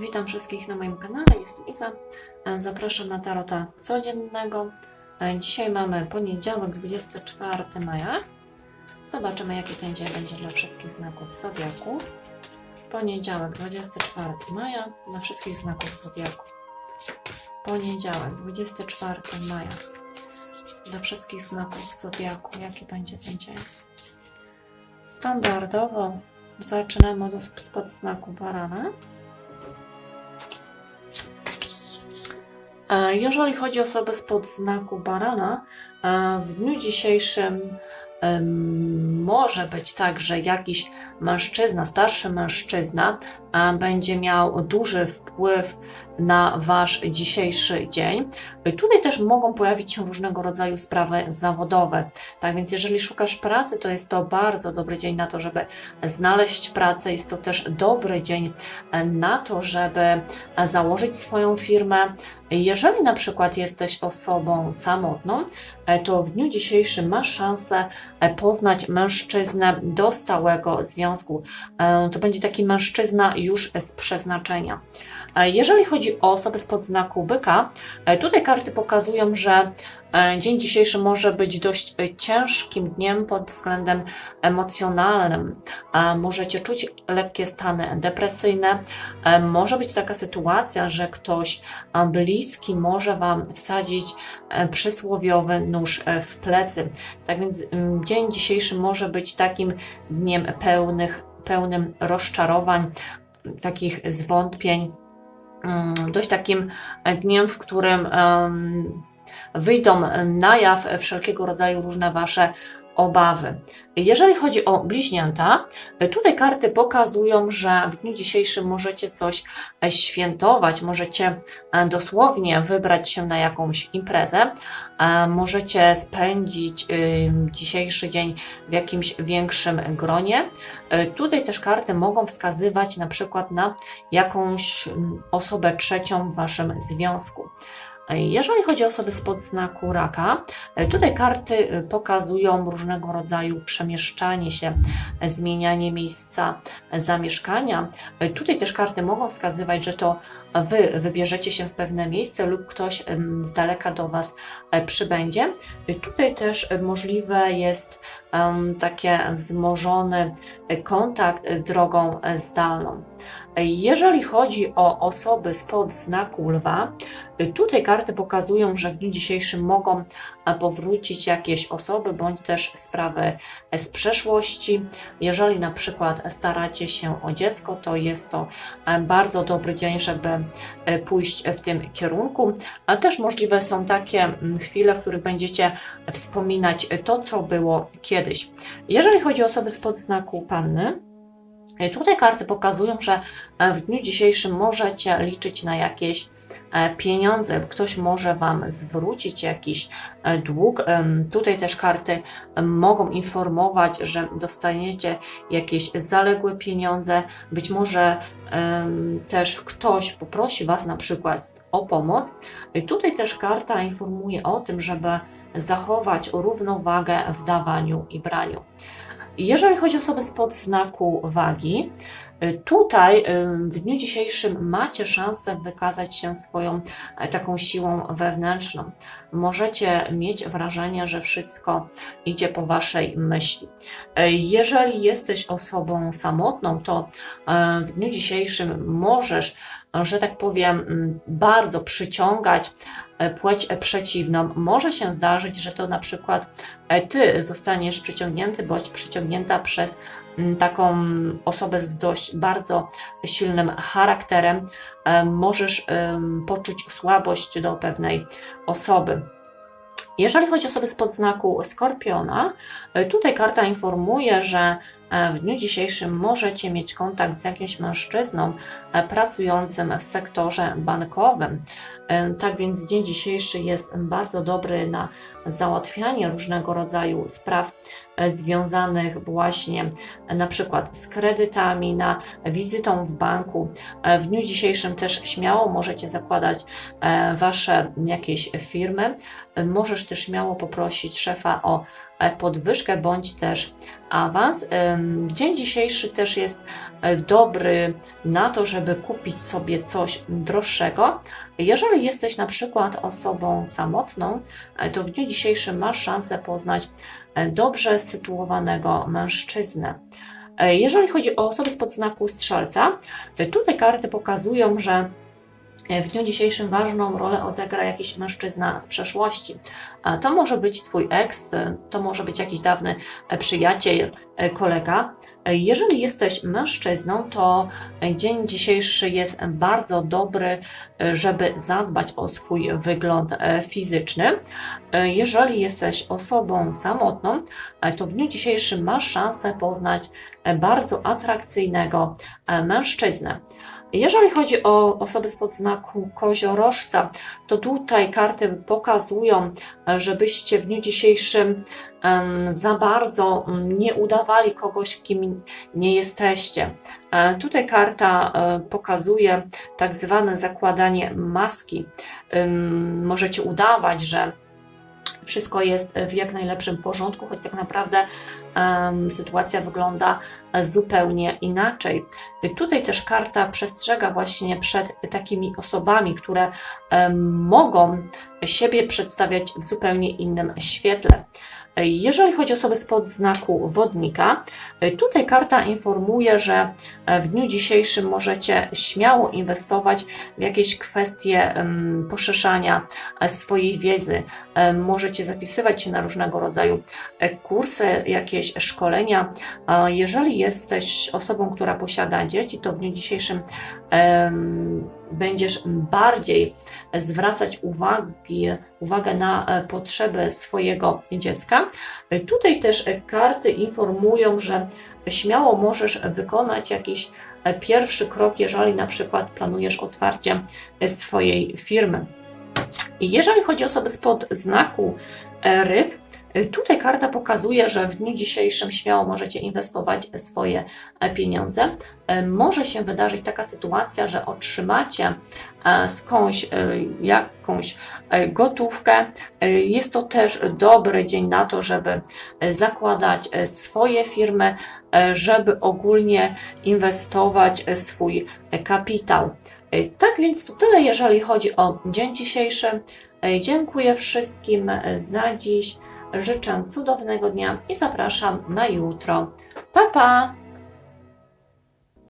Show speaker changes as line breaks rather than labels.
Witam wszystkich na moim kanale, jestem Iza. E, Zapraszam na tarota codziennego. E, Dzisiaj mamy poniedziałek, 24 maja. Zobaczymy, jaki ten dzień będzie dla wszystkich znaków Zodiaku. Poniedziałek, 24 maja, dla wszystkich znaków Zodiaku. Poniedziałek, 24 maja, dla wszystkich znaków Zodiaku. Jaki będzie ten dzień? Standardowo zaczynamy od spod znaku Barana. Jeżeli chodzi o osoby spod znaku barana, e, w dniu dzisiejszym może być tak, że jakiś mężczyzna, starszy mężczyzna będzie miał duży wpływ na Wasz dzisiejszy dzień. Tutaj też mogą pojawić się różnego rodzaju sprawy zawodowe. Tak więc, jeżeli szukasz pracy, to jest to bardzo dobry dzień na to, żeby znaleźć pracę. Jest to też dobry dzień na to, żeby założyć swoją firmę. Jeżeli na przykład jesteś osobą samotną, to w dniu dzisiejszym masz szansę poznać mężczyznę do stałego związku. E, To będzie taki mężczyzna już z przeznaczenia. E, Jeżeli chodzi o osoby spod znaku byka, e, tutaj karty pokazują, że e, dzień dzisiejszy może być dość ciężkim dniem pod względem emocjonalnym. Możecie czuć lekkie stany depresyjne. Może być taka sytuacja, że ktoś bliski może Wam wsadzić przysłowiowy nóż w plecy. Tak więc dzień dzisiejszy może być takim dniem pełnych, pełnym rozczarowań, takich zwątpień, dość takim e, dniem, w którym wyjdą na jaw wszelkiego rodzaju różne Wasze obawy. Jeżeli chodzi o bliźnięta, tutaj karty pokazują, że w dniu dzisiejszym możecie coś e, świętować, możecie e, dosłownie wybrać się na jakąś imprezę, e, możecie spędzić dzisiejszy dzień w jakimś większym gronie. Tutaj też karty mogą wskazywać na przykład na jakąś osobę trzecią w Waszym związku. Jeżeli chodzi o osoby spod znaku raka, e, tutaj karty e, pokazują różnego rodzaju przemieszczanie się, e, zmienianie miejsca zamieszkania. Tutaj też karty mogą wskazywać, że to Wy wybierzecie się w pewne miejsce lub ktoś z daleka do Was przybędzie. Tutaj też możliwe jest takie wzmożony kontakt drogą zdalną. Jeżeli chodzi o osoby spod znaku lwa, tutaj karty pokazują, że w dniu dzisiejszym mogą e, powrócić jakieś osoby bądź też sprawy e, z przeszłości. Jeżeli na przykład staracie się o dziecko, to jest to e, bardzo dobry dzień, żeby pójść w tym kierunku. A też możliwe są takie chwile, w których będziecie wspominać to, co było kiedyś. Jeżeli chodzi o osoby spod znaku panny, Tutaj karty pokazują, że e, w dniu dzisiejszym możecie liczyć na jakieś e, pieniądze, ktoś może Wam zwrócić jakiś e, dług. Tutaj też karty mogą informować, że dostaniecie jakieś zaległe pieniądze. Być może też ktoś poprosi Was na przykład o pomoc. E, Tutaj też karta informuje o tym, żeby zachować równowagę w dawaniu i braniu. Jeżeli chodzi o osoby spod znaku wagi, y, tutaj y, w dniu dzisiejszym macie szansę wykazać się swoją e, taką siłą wewnętrzną. Możecie mieć wrażenie, że wszystko idzie po waszej myśli. E, Jeżeli jesteś osobą samotną, to e, w dniu dzisiejszym możesz, że tak powiem, bardzo przyciągać płeć przeciwną. Może się zdarzyć, że to na przykład e, ty zostaniesz przyciągnięty bądź przyciągnięta przez mm, taką osobę z dość bardzo silnym charakterem. E, Możesz poczuć słabość do pewnej osoby. Jeżeli chodzi o osoby spod znaku Skorpiona, e, tutaj karta informuje, że e, w dniu dzisiejszym możecie mieć kontakt z jakimś mężczyzną e, pracującym w sektorze bankowym. E, Tak więc dzień dzisiejszy jest bardzo dobry na załatwianie różnego rodzaju spraw e, związanych właśnie e, na przykład z kredytami, na wizytą w banku. E, W dniu dzisiejszym też śmiało możecie zakładać e, Wasze jakieś firmy. E, Możesz też śmiało poprosić szefa o e, podwyżkę bądź też awans. Dzień dzisiejszy też jest e, dobry na to, żeby kupić sobie coś droższego. Jeżeli jesteś na przykład osobą samotną, e, to w dniu dzisiejszym masz szansę poznać e, dobrze sytuowanego mężczyznę. E, Jeżeli chodzi o osoby spod znaku strzelca, e, tutaj karty pokazują, że e, w dniu dzisiejszym ważną rolę odegra jakiś mężczyzna z przeszłości. To może być Twój ex, e, to może być jakiś dawny e, przyjaciel, e, kolega. E, Jeżeli jesteś mężczyzną, to e, dzień dzisiejszy jest bardzo dobry, e, żeby zadbać o swój wygląd e, fizyczny. E, Jeżeli jesteś osobą samotną, e, to w dniu dzisiejszym masz szansę poznać e, bardzo atrakcyjnego e, mężczyznę. Jeżeli chodzi o osoby spod znaku koziorożca, to tutaj karty pokazują, żebyście w dniu dzisiejszym za bardzo nie udawali kogoś, kim nie jesteście. E, Tutaj karta e, pokazuje tak zwane zakładanie maski. Możecie udawać, że wszystko jest w jak najlepszym porządku, choć tak naprawdę em, sytuacja wygląda zupełnie inaczej. Tutaj też karta przestrzega właśnie przed takimi osobami, które em, mogą siebie przedstawiać w zupełnie innym świetle. Jeżeli chodzi o osoby spod znaku wodnika, tutaj karta informuje, że w dniu dzisiejszym możecie śmiało inwestować w jakieś kwestie poszerzania e, swojej wiedzy. E, Możecie zapisywać się na różnego rodzaju e, kursy, jakieś szkolenia. Jeżeli jesteś osobą, która posiada dzieci, to w dniu dzisiejszym będziesz bardziej zwracać uwagi, uwagę na e, potrzeby swojego dziecka. E, Tutaj też e, karty informują, że śmiało możesz wykonać jakiś pierwszy krok, jeżeli na przykład planujesz otwarcie swojej firmy. Jeżeli chodzi o osoby spod znaku ryb, tutaj karta pokazuje, że w dniu dzisiejszym śmiało możecie inwestować swoje e, pieniądze. E, Może się wydarzyć taka sytuacja, że otrzymacie e, skądś jakąś gotówkę. Jest to też dobry dzień na to, żeby zakładać swoje firmy, żeby ogólnie inwestować swój kapitał. Tak więc to tyle, jeżeli chodzi o dzień dzisiejszy. Dziękuję wszystkim za dziś. Życzę cudownego dnia i zapraszam na jutro. Pa, pa!